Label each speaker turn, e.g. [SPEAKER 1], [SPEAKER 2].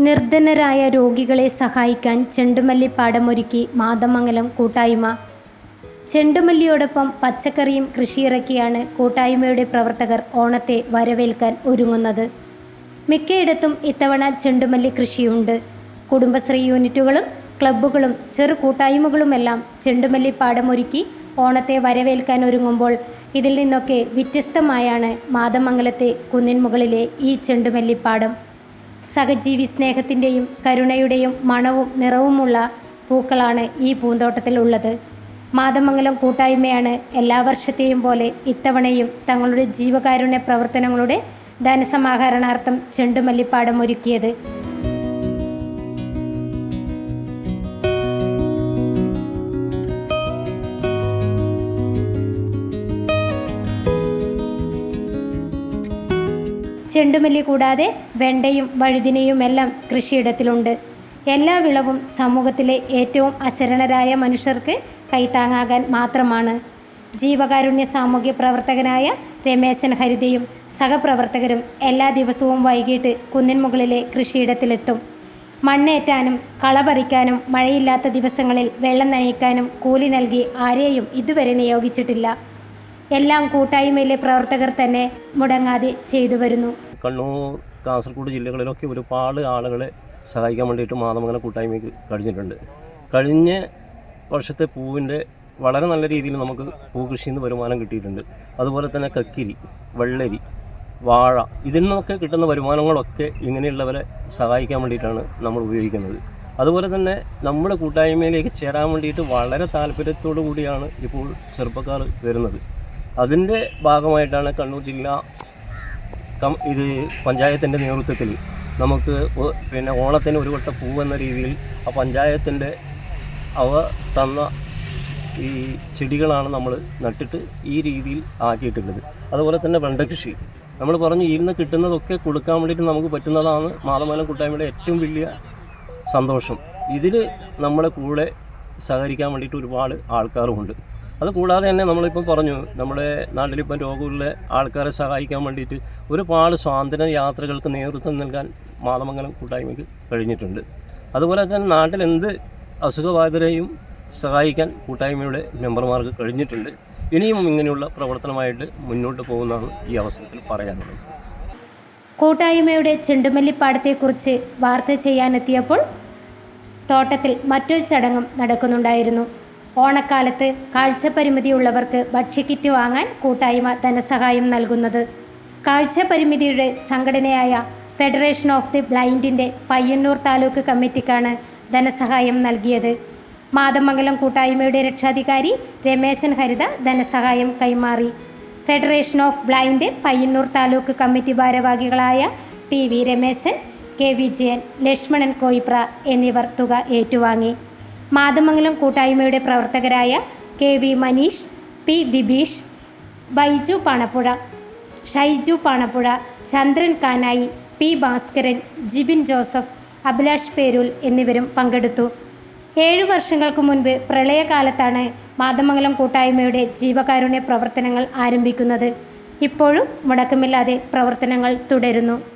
[SPEAKER 1] നിർധനരായ രോഗികളെ സഹായിക്കാൻ ചെണ്ടുമല്ലി പാടമൊരുക്കി മാതമംഗലം കൂട്ടായ്മ. ചെണ്ടുമല്ലിയോടൊപ്പം പച്ചക്കറിയും കൃഷിയിറക്കിയാണ് കൂട്ടായ്മയുടെ പ്രവർത്തകർ ഓണത്തെ വരവേൽക്കാൻ ഒരുങ്ങുന്നത്. മിക്കയിടത്തും ഇത്തവണ ചെണ്ടുമല്ലി കൃഷിയുണ്ട്. കുടുംബശ്രീ യൂണിറ്റുകളും ക്ലബ്ബുകളും ചെറു കൂട്ടായ്മകളുമെല്ലാം ചെണ്ടുമല്ലി പാടമൊരുക്കി ഓണത്തെ വരവേൽക്കാൻ ഒരുങ്ങുമ്പോൾ ഇതിൽ നിന്നൊക്കെ വ്യത്യസ്തമായാണ് മാതമംഗലത്തെ കുന്നിൻമുകളിലെ ഈ ചെണ്ടുമല്ലിപ്പാടം. സഹജീവി സ്നേഹത്തിന്റെയും കരുണയുടെയും മണവും നിറവുമുള്ള പൂക്കളാണ് ഈ പൂന്തോട്ടത്തിൽ ഉള്ളത് മാതമംഗലം കൂട്ടായ്മയാണ് എല്ലാ വർഷത്തെയും പോലെ ഇത്തവണയും തങ്ങളുടെ ജീവകാരുണ്യ പ്രവർത്തനങ്ങളുടെ ധനസമാഹരണാർത്ഥം ചെണ്ടുമല്ലിപ്പാടം ഒരുക്കിയത്. ചെണ്ടുമല്ലി കൂടാതെ വെണ്ടയും വഴുതിനയും എല്ലാം കൃഷിയിടത്തിലുണ്ട്. എല്ലാ വിളവും സമൂഹത്തിലെ ഏറ്റവും അശരണരായ മനുഷ്യർക്ക് കൈത്താങ്ങാകാൻ മാത്രമാണ്. ജീവകാരുണ്യ സാമൂഹ്യ പ്രവർത്തകനായ രമേശൻ ഹരിതയും സഹപ്രവർത്തകരും എല്ലാ ദിവസവും വൈകിട്ട് കുന്നിൻമുകളിലെ കൃഷിയിടത്തിലെത്തും. മണ്ണേറ്റാനും കളപറിക്കാനും മഴയില്ലാത്ത ദിവസങ്ങളിൽ വെള്ളം നനയ്ക്കാനും കൂലി നൽകി ആരെയും ഇതുവരെ നിയോഗിച്ചിട്ടില്ല. എല്ലാം കൂട്ടായ്മയിലെ പ്രവർത്തകർ തന്നെ മുടങ്ങാതെ ചെയ്തു വരുന്നു.
[SPEAKER 2] കണ്ണൂർ കാസർഗോഡ് ജില്ലകളിലൊക്കെ ഒരുപാട് ആളുകളെ സഹായിക്കാൻ വേണ്ടിയിട്ട് മാതമംഗലം കൂട്ടായ്മയ്ക്ക് കഴിഞ്ഞിട്ടുണ്ട്. കഴിഞ്ഞ വർഷത്തെ പൂവിന്റെ വളരെ നല്ല രീതിയിൽ നമുക്ക് പൂകൃഷിയിൽ നിന്ന് വരുമാനം കിട്ടിയിട്ടുണ്ട്. അതുപോലെ തന്നെ കക്കിരി വെള്ളരി വാഴ ഇതിൽ നിന്നൊക്കെ കിട്ടുന്ന വരുമാനങ്ങളൊക്കെ ഇങ്ങനെയുള്ളവരെ സഹായിക്കാൻ വേണ്ടിയിട്ടാണ് നമ്മൾ ഉപയോഗിക്കുന്നത്. അതുപോലെ തന്നെ നമ്മുടെ കൂട്ടായ്മയിലേക്ക് ചേരാൻ വേണ്ടിയിട്ട് വളരെ താല്പര്യത്തോടു കൂടിയാണ് ഇപ്പോൾ ചെറുപ്പക്കാർ വരുന്നത്. അതിന്റെ ഭാഗമായിട്ടാണ് കണ്ണൂർ ജില്ല കം ഇത് പഞ്ചായത്തിന്റെ നേതൃത്വത്തിൽ നമുക്ക് പിന്നെ ഓണത്തിന് ഒരു വട്ട പൂ എന്ന രീതിയിൽ ആ പഞ്ചായത്തിന്റെ അവ തന്ന ഈ ചെടികളാണ് നമ്മൾ നട്ടിട്ട് ഈ രീതിയിൽ ആക്കിയിട്ടുള്ളത്. അതുപോലെ തന്നെ വെണ്ടകൃഷി. നമ്മൾ പറഞ്ഞു ഇതിൽ നിന്ന് കിട്ടുന്നതൊക്കെ കൊടുക്കാൻ വേണ്ടിയിട്ട് നമുക്ക് പറ്റുന്നതാണ് മാതമംഗലം കൂട്ടായ്മയുടെ ഏറ്റവും വലിയ സന്തോഷം. ഇതിൽ നമ്മളെ കൂടെ സഹകരിക്കാൻ വേണ്ടിയിട്ട് ഒരുപാട് ആൾക്കാരുമുണ്ട്. അത് കൂടാതെ തന്നെ നമ്മളിപ്പം പറഞ്ഞു നമ്മുടെ നാട്ടിലിപ്പം രോഗമുള്ള ആൾക്കാരെ സഹായിക്കാൻ വേണ്ടിയിട്ട് ഒരുപാട് സ്വാതന്ത്ര്യ യാത്രകൾക്ക് നേതൃത്വം നൽകാൻ മാതമംഗലം കൂട്ടായ്മയ്ക്ക് കഴിഞ്ഞിട്ടുണ്ട്. അതുപോലെ തന്നെ നാട്ടിൽ എന്ത് അസുഖബാധിതരെയും സഹായിക്കാൻ കൂട്ടായ്മയുടെ മെമ്പർമാർക്ക് കഴിഞ്ഞിട്ടുണ്ട്. ഇനിയും ഇങ്ങനെയുള്ള പ്രവർത്തനമായിട്ട് മുന്നോട്ട് പോകുന്നതാണ് ഈ അവസരത്തിൽ പറയാനുള്ളത്.
[SPEAKER 1] കൂട്ടായ്മയുടെ ചെണ്ടുമല്ലിപ്പാടത്തെക്കുറിച്ച് വാർത്ത ചെയ്യാനെത്തിയപ്പോൾ തോട്ടത്തിൽ മറ്റൊരു ചടങ്ങും നടക്കുന്നുണ്ടായിരുന്നു. ഓണക്കാലത്ത് കാഴ്ചപരിമിതിയുള്ളവർക്ക് ഭക്ഷ്യക്കിറ്റ് വാങ്ങാൻ കൂട്ടായ്മ ധനസഹായം നൽകുന്നത്. കാഴ്ചപരിമിതിയുടെ സംഘടനയായ ഫെഡറേഷൻ ഓഫ് ദി ബ്ലൈൻഡിന്റെ പയ്യന്നൂർ താലൂക്ക് കമ്മിറ്റിക്കാണ് ധനസഹായം നൽകിയത്. മാതമംഗലം കൂട്ടായ്മയുടെ രക്ഷാധികാരി രമേശൻ ഹരിത ധനസഹായം കൈമാറി. Federation of blind Payyanur taluk committee ഭാരവാഹികളായ T V Ramesan K Vijayan Lakshmanan Koipra എന്നിവർ തുക ഏറ്റുവാങ്ങി. മാതമംഗലം കൂട്ടായ്മയുടെ പ്രവർത്തകരായ K V Maneesh P Dibeesh Baiju Panappuzha Shaiju Panappuzha Chandran Kanayi P Bhaskaran Jibin Joseph Abhilash Perool എന്നിവരും പങ്കെടുത്തു. ഏഴു വർഷങ്ങൾക്ക് മുൻപ് പ്രളയകാലത്താണ് മാതമംഗലം കൂട്ടായ്മയുടെ ജീവകാരുണ്യ പ്രവർത്തനങ്ങൾ ആരംഭിക്കുന്നത്. ഇപ്പോഴും മുടക്കമില്ലാതെ പ്രവർത്തനങ്ങൾ തുടരുന്നു.